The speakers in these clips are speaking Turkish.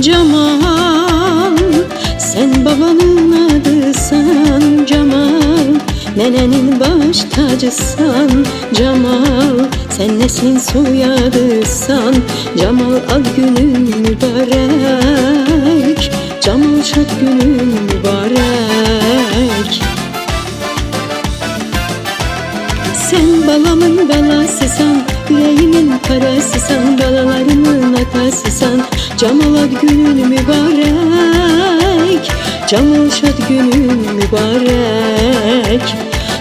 Cemal Sen babanın adısan Cemal Nenenin baş tacısan Cemal Sen nesin soyadısan Cemal ad günün mübarek Cemal şad günün mübarek. Sen balamın belasısan Yüreğimin parasısan Balalarımın atasısan Cemal ad günün mübarek Cemal şad günün mübarek.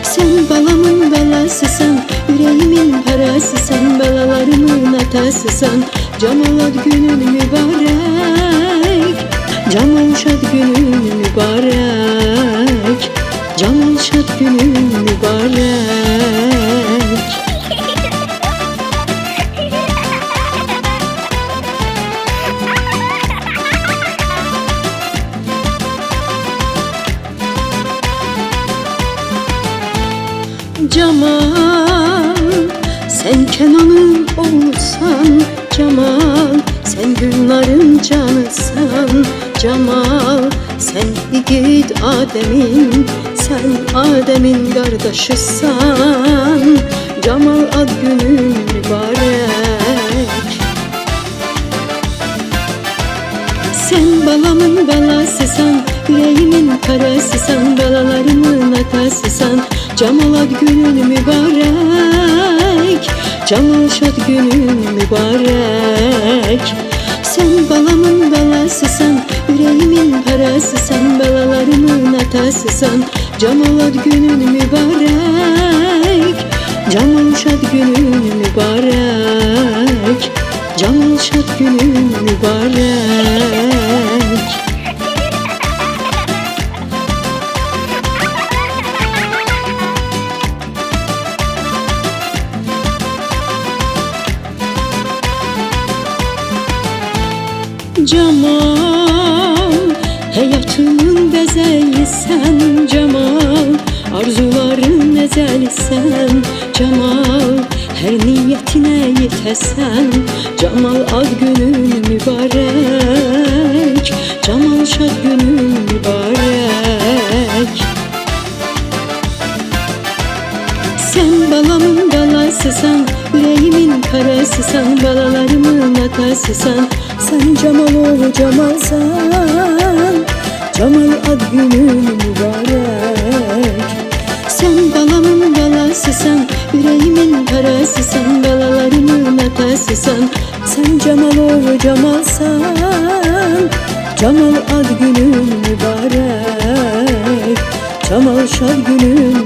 Sen balamın belasısan Yüreğimin parasısan Balalarımın atasısan Cemal ad günün mübarek Cemal şad günün mübarek. Cemal şad günün mübarek Cemal Sen Kenan'ın oğlusan Cemal Sen Gülnar'ın canısan Cemal Sen yiğit Adem'in Sen Adem'in kardeşisan. Cemal ad günün mübarek. Sen balamın belasısan Yüreğimin karasısan Belalarımın atasısan Cemal ad günün mübarek Cemal şad günün mübarek. Sen balamın belasısan Yüreğimin parasısan Belalarımın atasısan Cemal ad günün mübarek Cemal şad günün mübarek. Cemal şad günün mübarek Cemal Hayatımın bezeyi sen Cemal Arzuların ezeli sen Cemal Her niyetine yetesen Cemal ad günün mübarek Cemal şad günün mübarek. Sen balamın balasısan Yüreğimin parasısan Balalarımın tersisan Sen Cemal oğlu Cemal'san Cemal ad günün mübarek. Sen balamın belasısın Yüreğimin parasısın Belalarımın nefesısın Sen. Sen Cemal oğlu Cemal'san Cemal ad günün mübarek. Cemal şad günün